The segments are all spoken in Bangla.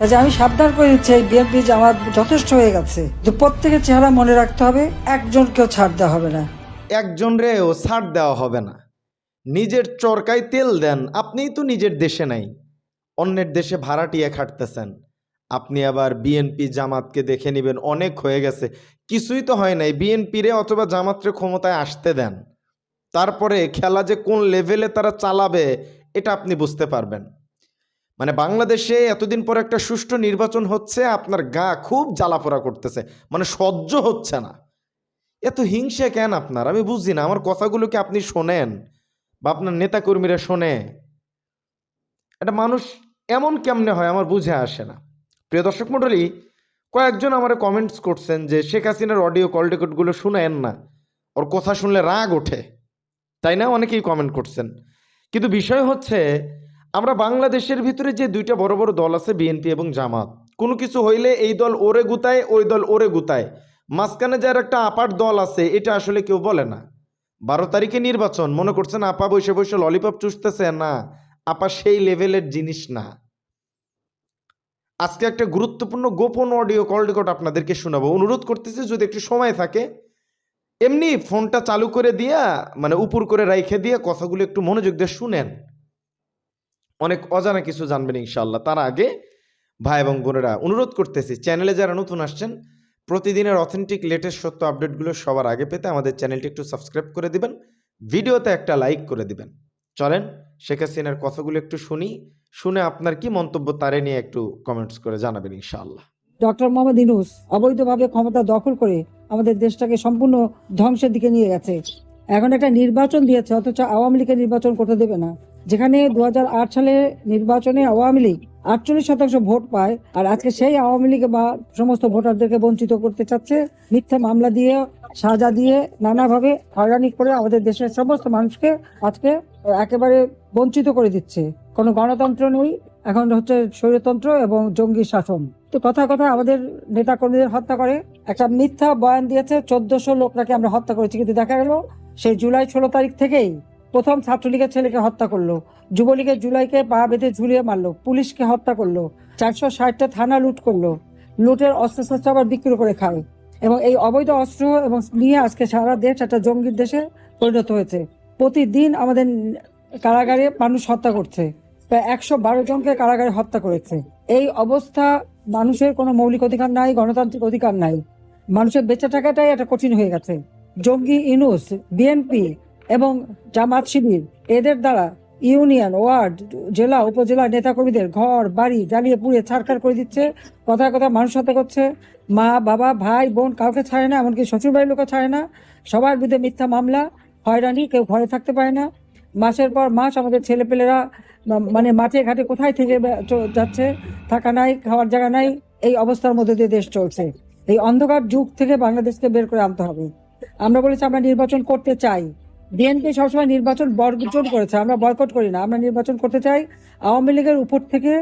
কাজে আমি সাবধান করে দিচ্ছি, এই বিএনপি জামাত যথেষ্ট হয়ে গেছে। তো প্রত্যেকের চেহারা মনে রাখতে হবে, একজনকেও ছাড় দেওয়া হবে না। একজন রেও ছাড় দেওয়া হবে না। নিজের চরকায় তেল দেন, আপনিই তো নিজের দেশে নাই। অন্যের দেশে ভাড়াটিয়ে খাটতেছেন। আপনি আবার বিএনপি জামাতকে দেখে নেবেন, অনেক হয়ে গেছে। কিছুই তো হয় নাই বিএনপিরে অথবা জামাতরে ক্ষমতায় আসতে দেন। তারপরে খেলা যে কোন লেভেলে তারা চালাবে, এটা আপনি বুঝতে পারবেন। মানে বাংলাদেশে এতদিন পর একটা সুষ্ঠু নির্বাচন হচ্ছে, আপনার গা খুব জ্বালাপোড়া করতেছে। মানে সহ্য হচ্ছে না। এত হিংসে কেন আপনার? আমি বুঝি না। আমার কথাগুলো কি আপনি শোনেন? বা আপনার নেতাকর্মীরা শোনে? একটা মানুষ এমন কেমনে হয় আমার বুঝে আসে না। প্রিয় দর্শক মণ্ডলী, কয়েকজন আমার কমেন্টস করছেন যে শেখ হাসিনার অডিও কল রেকর্ডগুলো শুনেন না। ওর কথা শুনলে রাগ ওঠে। তাই না? অনেকেই কমেন্ট করছেন। কিন্তু বিষয় হচ্ছে আমরা বাংলাদেশের ভিতরে যে দুইটা বড় বড় দল আছে, বিএনপি এবং জামাত, কোনো কিছু হইলে এই দল ওরে গুতায়, ওই দল ওরে গুতায়। মাঝখানে যার একটা আপার দল আছে, এটা আসলে কেউ বলে না। বারো তারিখে নির্বাচন, মনে করছেন আপা বসে বসে ললিপপ চুষতেছে? না, আপা সেই লেভেলের জিনিস না। আজকে একটা গুরুত্বপূর্ণ গোপন অডিও কল রেকর্ড আপনাদেরকে শোনাবো। অনুরোধ করতেছি, যদি একটু সময় থাকে, এমনি ফোনটা চালু করে দিয়া মানে উপর করে রাইখে দিয়ে কথাগুলো একটু মনোযোগ দিয়ে শুনেন। অনেক অজানা কিছু জানবেন ইনশাল্লাহ তার আগে ভাই এবং বোনেরা, অনুরোধ করতেছি, চ্যানেলে যারা নতুন আসছেন, প্রতিদিনের অথেন্টিক লেটেস্ট সত্য আপডেটগুলো সবার আগে পেতে আমাদের চ্যানেলটি একটু সাবস্ক্রাইব করে দিবেন, ভিডিওতে একটা লাইক করে দিবেন। চলেন, শেখ হাসিনার কথাগুলো একটু শুনি, শুনে আপনার কি মন্তব্য তারে নিয়ে একটু কমেন্টস করে জানাবেন ইনশাআল্লাহ। ডক্টর মোহাম্মদ ইনুস অবৈধভাবে ক্ষমতা দখল করে আমাদের দেশটাকে সম্পূর্ণ ধ্বংসের দিকে নিয়ে গেছে। এখন একটা নির্বাচন দিয়েছে, অথচ আওয়ামী লীগের নির্বাচন করতে দেবে না। যেখানে দু হাজার আট সালে নির্বাচনে আওয়ামী লীগ আটচল্লিশ শতাংশ ভোট পায়, আর আজকে সেই আওয়ামী লীগ বা সমস্ত ভোটারদেরকে বঞ্চিত করতে চাচ্ছে, মিথ্যা মামলা দিয়ে, সাজা দিয়ে নানাভাবে হয়রানি করে আমাদের দেশের সমস্ত মানুষকে আজকে একেবারে বঞ্চিত করে দিচ্ছে। কোনো গণতন্ত্র নেই, এখন হচ্ছে স্বৈরতন্ত্র এবং জঙ্গি শাসন। তো কথা কথা আমাদের নেতা কর্মীদের হত্যা করে, একটা মিথ্যা বয়ান দিয়েছে, চোদ্দশো লোক নাকি আমরা হত্যা করেছি, কিন্তু দেখা গেল সেই জুলাই ষোলো তারিখ থেকেই প্রথম ছাত্রলীগের ছেলেকে হত্যা করল। যুবলীগের জুলাইকে পা বেঁধে ঝুলিয়ে মারলো। পুলিশকে হত্যা করল। চারশো ষাটটা থানা লুট করল। লুটের অস্ত্রশস্ত্র আবার বিক্রি করে খায়। এবং এই অবৈধ অস্ত্র এবং নিয়ে আজকে সারা দেশ একটা জঙ্গির দেশে পরিণত হয়েছে। প্রতিদিন আমাদের কারাগারে মানুষ হত্যা করছে। প্রায় একশো বারো জনকে কারাগারে হত্যা করেছে। এই অবস্থা মানুষের কোনো মৌলিক অধিকার নাই, গণতান্ত্রিক অধিকার নাই। মানুষের বেঁচে থাকাটাই একটা কঠিন হয়ে গেছে। জঙ্গি ইনুস বিএনপি এবং জামাত শিবির, এদের দ্বারা ইউনিয়ন, ওয়ার্ড, জেলা, উপজেলা নেতাকর্মীদের ঘর, বাড়ি জ্বালিয়ে পুড়িয়ে ছাড়খাড় করে দিচ্ছে, কথায় কথা মানুষ হত্যা করছে। মা, বাবা, ভাই, বোন কাউকে ছাড়ে না, এমনকি শ্বশুরবাড়ির লোকও ছাড়ে না। সবার বিরুদ্ধে মিথ্যা মামলা, হয়রানি, কেউ ঘরে থাকতে পারে না। মাসের পর মাস আমাদের ছেলেপেলেরা মানে মাঠে ঘাটে কোথায় থেকে যাচ্ছে, থাকা নাই, খাওয়ার জায়গা নাই, এই অবস্থার মধ্যে দিয়ে দেশ চলছে। এই অন্ধকার যুগ থেকে বাংলাদেশকে বের করে আনতে হবে। আমরা বলেছি আমরা নির্বাচন করতে চাই। বিএনপি সবসময় নির্বাচন বর্জন করেছে, আমরা বয়কট করি না, আমরা নির্বাচন করতে চাই আওয়ামী লীগের উপর থেকে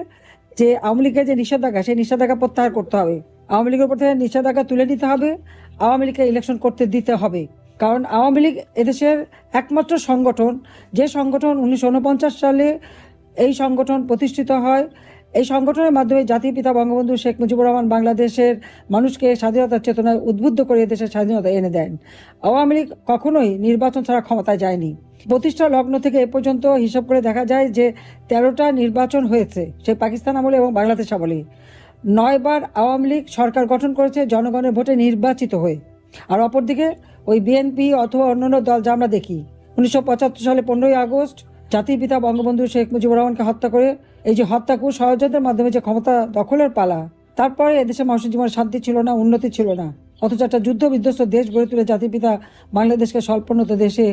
যে আওয়ামী লীগের যে নিষেধাজ্ঞা, সেই নিষেধাজ্ঞা প্রত্যাহার করতে হবে। আওয়ামী লীগের উপর থেকে নিষেধাজ্ঞা তুলে নিতে হবে, আওয়ামী লীগকে ইলেকশন করতে দিতে হবে। কারণ আওয়ামী লীগ এদেশের একমাত্র সংগঠন, যে সংগঠন উনিশশো উনপঞ্চাশ সালে এই সংগঠন প্রতিষ্ঠিত হয় এই সংগঠনের মাধ্যমে জাতির পিতা বঙ্গবন্ধু শেখ মুজিবুর রহমান বাংলাদেশের মানুষকে স্বাধীনতার চেতনায় উদ্বুদ্ধ করে দেশের স্বাধীনতা এনে দেন। আওয়ামী লীগ কখনোই নির্বাচন ছাড়া ক্ষমতায় যায়নি। প্রতিষ্ঠা লগ্ন থেকে এ পর্যন্ত হিসাব করে দেখা যায় যে তেরোটা নির্বাচন হয়েছে সে পাকিস্তান আমলে এবং বাংলাদেশ আমলে। নয়বার আওয়ামী লীগ সরকার গঠন করেছে জনগণের ভোটে নির্বাচিত হয়ে। আর অপরদিকে ওই বিএনপি অথবা অন্যান্য দল যা আমরা দেখি, উনিশশো পঁচাত্তর সালে পনেরোই আগস্ট জাতির পিতা বঙ্গবন্ধু শেখ মুজিবুর রহমানকে হত্যা করে এই যে হত্যাকু ষড়যন্ত্রের মাধ্যমে যে ক্ষমতা দখলের পালা, তারপরে এদেশে মানুষের জীবনে শান্তি ছিল না, উন্নতি ছিল না। অথচ একটা যুদ্ধ বিধ্বস্ত দেশ গড়ে তুলে জাতির পিতা বাংলাদেশকে স্বল্পোন্নত দেশে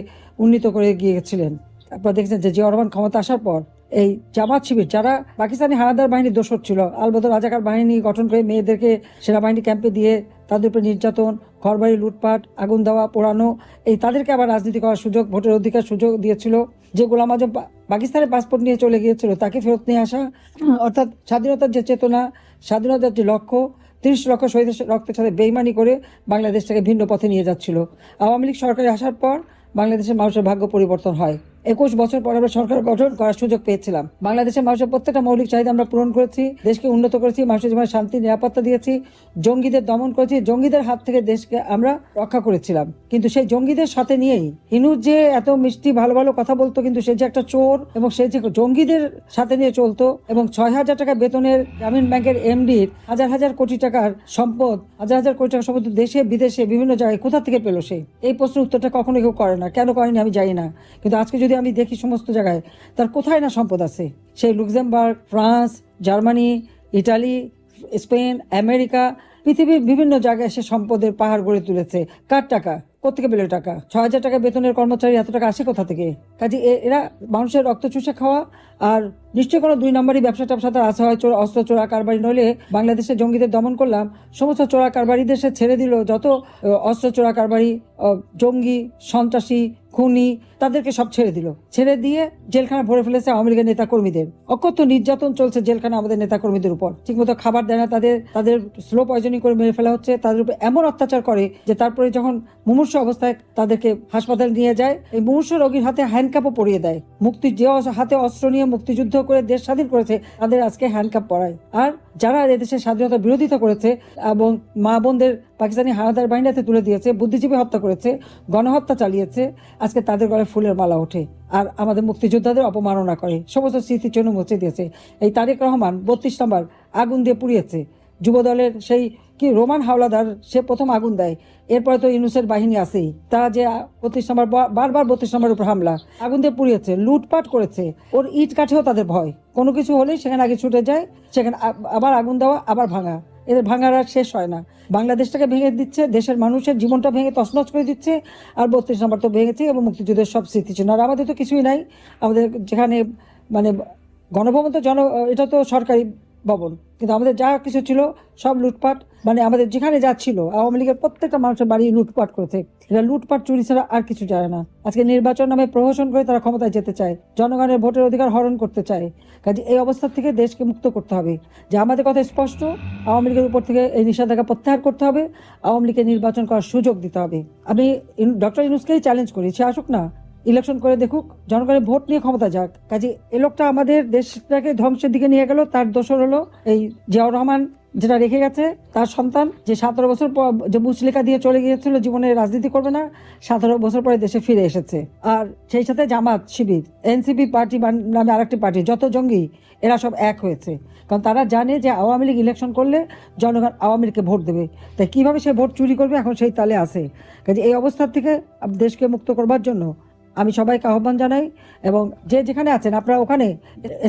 উন্নীত করে গিয়েছিলেন। আপনারা দেখছেন যে জিয়া ক্ষমতা আসার পর এই জামাত শিবির, যারা পাকিস্তানি হানাদার বাহিনীর দোষর ছিল, আলবদর রাজাকার বাহিনী গঠন করে মেয়েদেরকে সেনাবাহিনী ক্যাম্পে দিয়ে তাদের উপরে নির্যাতন, ঘরবাড়ি, লুটপাট, আগুন দেওয়া, পোড়ানো, এই তাদেরকে আবার রাজনীতি করার সুযোগ, ভোটের অধিকার সুযোগ দিয়েছিল। যে গোলাম আজম পাকিস্তানের পাসপোর্ট নিয়ে চলে গিয়েছিল, তাকে ফেরত নিয়ে আসা, অর্থাৎ স্বাধীনতার যে চেতনা, স্বাধীনতার যে লক্ষ্য, তিরিশ লক্ষ শহীদের রক্তের সাথে বেইমানি করে বাংলাদেশটাকে ভিন্ন পথে নিয়ে যাচ্ছিল। আওয়ামী লীগ সরকারে আসার পর বাংলাদেশের মানুষের ভাগ্য পরিবর্তন হয়। একুশ বছর পর আমরা সরকার গঠন করার সুযোগ পেয়েছিলাম। বাংলাদেশের মানুষের প্রত্যেকটা মৌলিক চাহিদা আমরা পূরণ করেছি, দেশকে উন্নত করেছি, মানুষের জীবনে শান্তি, নিরাপত্তা দিয়েছি, জঙ্গিদের দমন করেছি, জঙ্গিদের হাত থেকে দেশকে আমরা রক্ষা করেছিলাম। কিন্তু সেই জঙ্গিদের সাথে নিয়েই হিনুজ যে এত মিষ্টি, ভালো ভালো কথা বলতো, কিন্তু সে যে একটা চোর এবং সে যে জঙ্গিদের সাথে নিয়ে চলতো এবং ছয় হাজার টাকা বেতনের গ্রামীণ ব্যাংকের এমডির হাজার হাজার কোটি টাকার সম্পদ, হাজার হাজার কোটি টাকার সম্পদ দেশে, বিদেশে, বিভিন্ন জায়গায় কোথা থেকে পেল সে? এই প্রশ্নের উত্তরটা কখনো কেউ করে না। কেন করেনি আমি জানি না। কিন্তু আজকে যদি আমি দেখি সমস্ত জায়গায়, তার কোথায় না সম্পদ আছে? সেই Luxembourg, France, Germany, Italy, Spain, America, পৃথিবীর বিভিন্ন জায়গায় সে সম্পদের পাহাড় গড়ে তুলেছে। কার টাকা? কোথেকে পেলে টাকা? ছ হাজার টাকা বেতনের কর্মচারী এত টাকা আসে কোথা থেকে? কাজে এরা মানুষের রক্ত চুষে খাওয়া, আর নিশ্চয়ই কোনো দুই নম্বরই ব্যবসা ট্যাবসা তার আসা হয়, চোরা, অস্ত্র, চোরা কারবারি। নইলে বাংলাদেশে জঙ্গিদের দমন করলাম, সমস্ত চোরা কারবারিদের সে ছেড়ে দিল। যত অস্ত্র, চোরা কারবারি জঙ্গি, সন্ত্রাসী, খুনি তাদেরকে সব ছেড়ে দিল। ছেড়ে দিয়ে জেলখানা ভরে ফেলেছে আওয়ামী লীগের নেতা কর্মীদের অকথ্য নির্যাতন চলছে জেলখানা আমাদের নেতা কর্মীদের উপর। ঠিকমতো খাবার দেয় না তাদের তাদের স্লো পয়জনিং করে মেরে ফেলা হচ্ছে, তাদের উপর এমন অত্যাচার করে যে তারপরে যখন মুমূর্ষ অবস্থায় তাদেরকে হাসপাতালে নিয়ে যায়, এই মুমূর্ষ রোগীর হাতে হ্যান্ডকাপও পরিয়ে দেয়। মুক্তি যে হাতে অস্ত্র নিয়ে মুক্তিযুদ্ধ করে দেশ স্বাধীন করেছে, তাদের আজকে হ্যান্ডকাপ পরায়। আর যারা এদেশের স্বাধীনতা বিরোধিতা করেছে এবং মা বোনদের পাকিস্তানি হানাদার বাহিনীতে তুলে দিয়েছে, বুদ্ধিজীবী হত্যা করেছে, গণহত্যা চালিয়েছে, আজকে তাদের গলায় ফুলের মালা ওঠে আর আমাদের মুক্তিযোদ্ধাদের অপমাননা করে। সমস্ত স্মৃতি চনু মুছে দিয়েছে। এই তারেক রহমান বত্রিশ নম্বর আগুন দিয়ে পুড়িয়েছে। যুবদলের সেই কি রোমান হাওলাদার, সে প্রথম আগুন দেয়। এরপরে তো ইউনুসের বাহিনী আছেই। তারা যে বত্রিশ নম্বর বারবার বত্রিশ নম্বর উপর হামলা, আগুন দিয়ে পুড়িয়েছে, লুটপাট করেছে, ওর ইট কাঠেও তাদের ভয়। কোনো কিছু হলেই সেখানে আগে ছুটে যায়, সেখানে আবার আগুন দেওয়া, আবার ভাঙা। এদের ভাঙার আর শেষ হয় না। বাংলাদেশটাকে ভেঙে দিচ্ছে, দেশের মানুষের জীবনটা ভেঙে তছনছ করে দিচ্ছে, আর বত্রিশ নম্বর তো ভেঙেছে এবং মুক্তিযুদ্ধের সব স্মৃতি ছিল আর আমাদের তো কিছুই নাই। আমাদের যেখানে মানে গণভবন তো জন এটা তো সরকারি ভবন। কিন্তু আমাদের যা কিছু ছিল সব লুটপাট মানে আমাদের যেখানে যা ছিল, আওয়ামী লীগের প্রত্যেকটা মানুষের বাড়ি লুটপাট করেছে। এরা লুটপাট, চুরি ছাড়া আর কিছু জানে না। আজকে নির্বাচন নামে প্রহসন করে তারা ক্ষমতায় যেতে চায়, জনগণের ভোটের অধিকার হরণ করতে চায়। কাজে এই অবস্থা থেকে দেশকে মুক্ত করতে হবে। যে আমাদের কথা স্পষ্ট, আওয়ামী লীগের উপর থেকে এই নিষেধাজ্ঞা প্রত্যাহার করতে হবে। আওয়ামী লীগকে নির্বাচন করার সুযোগ দিতে হবে। আমি ডক্টর ইউনুসকেই চ্যালেঞ্জ করি, সে আসুক না। ইলেকশন করে দেখুক, জনগণের ভোট নিয়ে ক্ষমতা যাক। কাজে এ লোকটা আমাদের দেশটাকে ধ্বংসের দিকে নিয়ে গেল, তার দোষর হলো এই জিয়াউর রহমান যেটা রেখে গেছে, তার সন্তান যে সতেরো বছর পর যে মুচলেখা দিয়ে চলে গিয়েছিল, জীবনে রাজনীতি করবে না, সতেরো বছর পরে দেশে ফিরে এসেছে। আর সেই সাথে জামাত শিবির, এনসিপি পার্টি নামে আরেকটি পার্টি, যত জঙ্গি, এরা সব এক হয়েছে। কারণ তারা জানে যে আওয়ামী লীগ ইলেকশন করলে জনগণ আওয়ামী লীগকে ভোট দেবে। তাই কীভাবে সে ভোট চুরি করবে, এখন সেই তালে আছে। কাজে এই অবস্থার থেকে দেশকে মুক্ত করবার জন্য আমি সবাইকে আহ্বান জানাই এবং যে যেখানে আছেন, আপনারা ওখানে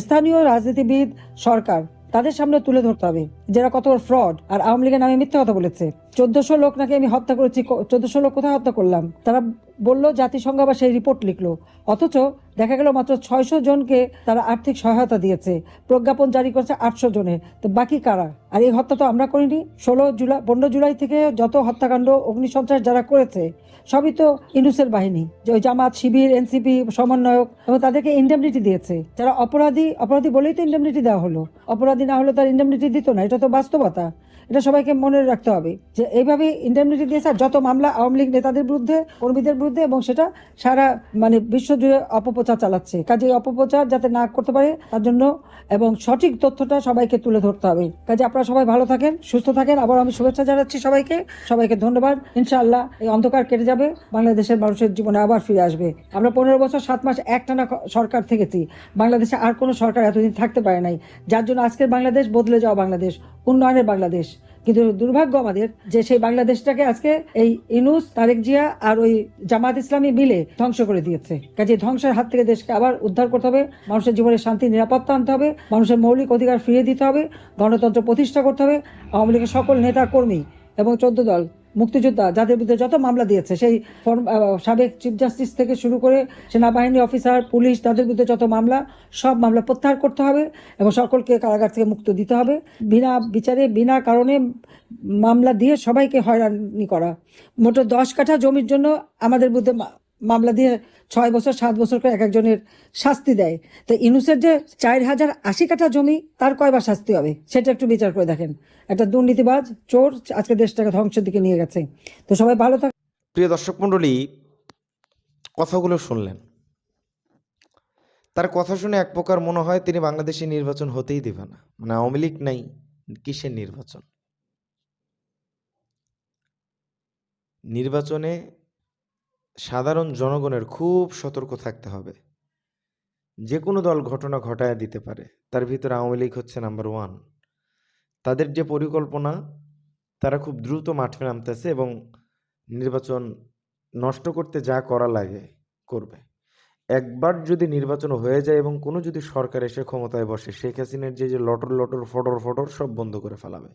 স্থানীয় রাজনীতিবিদ, সরকার, তাদের সামনে তুলে ধরতে হবে। যারা কত ফ্রড আর আওয়ামী লীগের নামে মিথ্যা কথা বলেছে। চোদ্দশো লোক নাকি আমি হত্যা করেছি চোদ্দশো লোক কোথায় হত্যা করলাম? তারা বলল, জাতিসংঘ আবার সেই রিপোর্ট লিখলো। অথচ দেখা গেল মাত্র ছয়শো জনকে তারা আর্থিক সহায়তা দিয়েছে। প্রজ্ঞাপন জারি করেছে আটশো জনের তো বাকি কারা? আর এই হত্যা তো আমরা করিনি। ষোলো জুলাই, পনেরো জুলাই থেকে যত হত্যাকাণ্ড অগ্নিসন্ত্রাস যারা করেছে, সবই তো ইনুসের বাহিনী। যে ওই জামাত, শিবির, এনসিপি, সমন্বয়ক, এবং তাদেরকে ইন্ডেমনিটি দিয়েছে। যারা অপরাধী অপরাধী বলেই তো ইন্ডেমনিটি দেওয়া হলো। অপরাধী না হলে তার ইন্ডেমনিটি দিত না। এটা তো বাস্তবতা। এটা সবাইকে মনে রাখতে হবে যে এইভাবে দিয়েছে আর যত মামলা আওয়ামী লীগ নেতাদের বিরুদ্ধে, কর্মীদের বিরুদ্ধে এবং সেটা সারা মানে বিশ্বজুড়ে অপপ্রচার চালাচ্ছে। কাজে অপপ্রচার যাতে না করতে পারে তার জন্য এবং সঠিক তথ্যটা সবাইকে তুলে ধরতে হবে। কাজে আপনারা সবাই ভালো থাকেন, সুস্থ থাকেন। আবার আমি শুভেচ্ছা জানাচ্ছি সবাইকে। সবাইকে ধন্যবাদ। ইনশাআল্লাহ এই অন্ধকার কেটে যাবে, বাংলাদেশের মানুষের জীবনে আবার ফিরে আসবে। আমরা পনেরো বছর, সাত মাস একটানা সরকার থেকেছি। বাংলাদেশে আর কোনো সরকার এতদিন থাকতে পারে নাই। যার জন্য আজকের বাংলাদেশ বদলে যাওয়া বাংলাদেশ, উন্নয়নের বাংলাদেশ। কিন্তু দুর্ভাগ্য আমাদের যে সেই বাংলাদেশটাকে আজকে এই ইনুস, তারেক জিয়া আর ওই জামাত ইসলামী মিলে ধ্বংস করে দিয়েছে। কাজে ধ্বংসের হাত থেকে দেশকে আবার উদ্ধার করতে হবে, মানুষের জীবনে শান্তি, নিরাপত্তা আনতে হবে, মানুষের মৌলিক অধিকার ফিরিয়ে দিতে হবে, গণতন্ত্র প্রতিষ্ঠা করতে হবে, আওয়ামী লীগের সকল নেতা কর্মী এবং চোদ্দ দল মুক্তিযোদ্ধা, যাদের বিরুদ্ধে যত মামলা দিয়েছে, সেই সাবেক চিফ জাস্টিস থেকে শুরু করে সেনাবাহিনী অফিসার পুলিশ, তাদের বিরুদ্ধে যত মামলা, সব মামলা প্রত্যাহার করতে হবে এবং সকলকে কারাগার থেকে মুক্ত দিতে হবে। বিনা বিচারে, বিনা কারণে মামলা দিয়ে সবাইকে হয়রানি করা। মোট দশ কাঠা জমির জন্য আমাদের বিরুদ্ধে মামলা দিয়ে ছয় বছর, সাত বছর করে এক একজনের শাস্তি দেয়। তো ইনুসের যে চার হাজার আশি কাঠা জমি, তার কয়বার শাস্তি হবে? সেটা একটু বিচার করে দেখেন। একটা দুর্নীতিবাজ চোর আজকে দেশটাকে ধ্বংসের দিকে নিয়ে গেছে। তো সবাই ভালো থাক প্রিয় দর্শক মণ্ডলী, কথাগুলো শুনলেন। তার কথা শুনে এক প্রকার মনে হয় তিনি বাংলাদেশে নির্বাচন হতেই দেবে না। মানে আওয়ামী লীগ নাই, কিসের নির্বাচন? নির্বাচনে সাধারণ জনগণের খুব সতর্ক থাকতে হবে। যে কোনো দল ঘটনা ঘটায় দিতে পারে, তার ভিতরে আওয়ামী লীগ হচ্ছে নাম্বার ওয়ান তাদের যে পরিকল্পনা, তারা খুব দ্রুত মাঠে নামতেছে এবং নির্বাচন নষ্ট করতে যা করা লাগে, করবে। একবার যদি নির্বাচন হয়ে যায় এবং কোনো যদি সরকার এসে ক্ষমতায় বসে, শেখ হাসিনার যে যে লটর লটর ফটর ফটর সব বন্ধ করে ফেলাবে।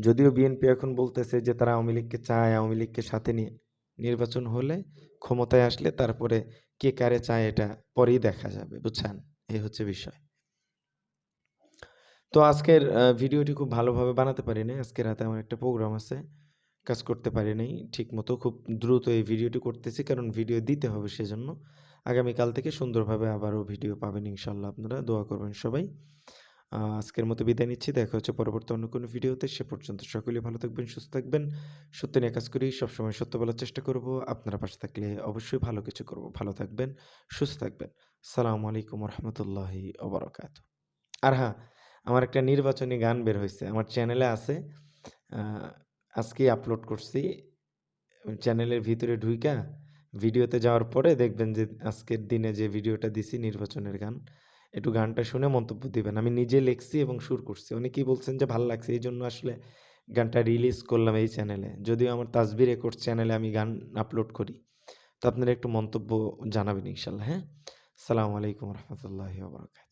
যদিও বিএনপি এখন বলতেছে যে তারা আওয়ামী লীগকে চায়, আওয়ামী লীগকে সাথে নিয়ে। নির্বাচন হলে ক্ষমতায় আসলে তারপরে কে কারে চায় এটা পরেই দেখা যাবে, বুঝছেন? এই হচ্ছে বিষয়। তো আজকের ভিডিওটি খুব ভালোভাবে বানাতে পারি আজকে রাতে আমার একটা প্রোগ্রাম আছে, কাজ করতে পারি নাই ঠিক মতো খুব দ্রুত এই ভিডিওটি করতেছি, কারণ ভিডিও দিতে হবে সেজন্য। আগামীকাল থেকে সুন্দরভাবে আবারও ভিডিও পাবেন ইনশাল্লাহ আপনারা। দোয়া করবেন সবাই। আজকের মতো বিদায় নিচ্ছি। দেখা হচ্ছে পরবর্তী অন্য কোনো ভিডিওতে। সে পর্যন্ত সকলেই ভালো থাকবেন, সুস্থ থাকবেন। সত্য নিয়ে কাজ করি, সবসময় সত্য বলার চেষ্টা করব। আপনারা পাশে থাকলে অবশ্যই ভালো কিছু করব। ভালো থাকবেন, সুস্থ থাকবেন। সালামু আলাইকুম রহমতুল্লাহি অবরকাত আর হ্যাঁ আমার একটা নির্বাচনী গান বের হয়েছে। আমার চ্যানেলে আছে। আজকে আপলোড করছি। চ্যানেলের ভিতরে ঢুইকা ভিডিওতে যাওয়ার পরে দেখবেন যে আজকের দিনে যে ভিডিওটা দিছি নির্বাচনের গান একটু গানটা শুনে মন্তব্য দিবেন। আমি নিজে লিখছি এবং সুর করছি। অনেকেই বলছেন যে, ভালো লাগছে। এই জন্য আসলে গানটা রিলিজ করলাম এই চ্যানেলে যদিও আমার তাজবি রেকর্ড চ্যানেলে আমি গান আপলোড করি। তো আপনারা একটু মন্তব্য জানাবেন ইনশাল্লাহ হ্যাঁ? সালামু আলাইকুম রহমতুল্লাহ বরকাত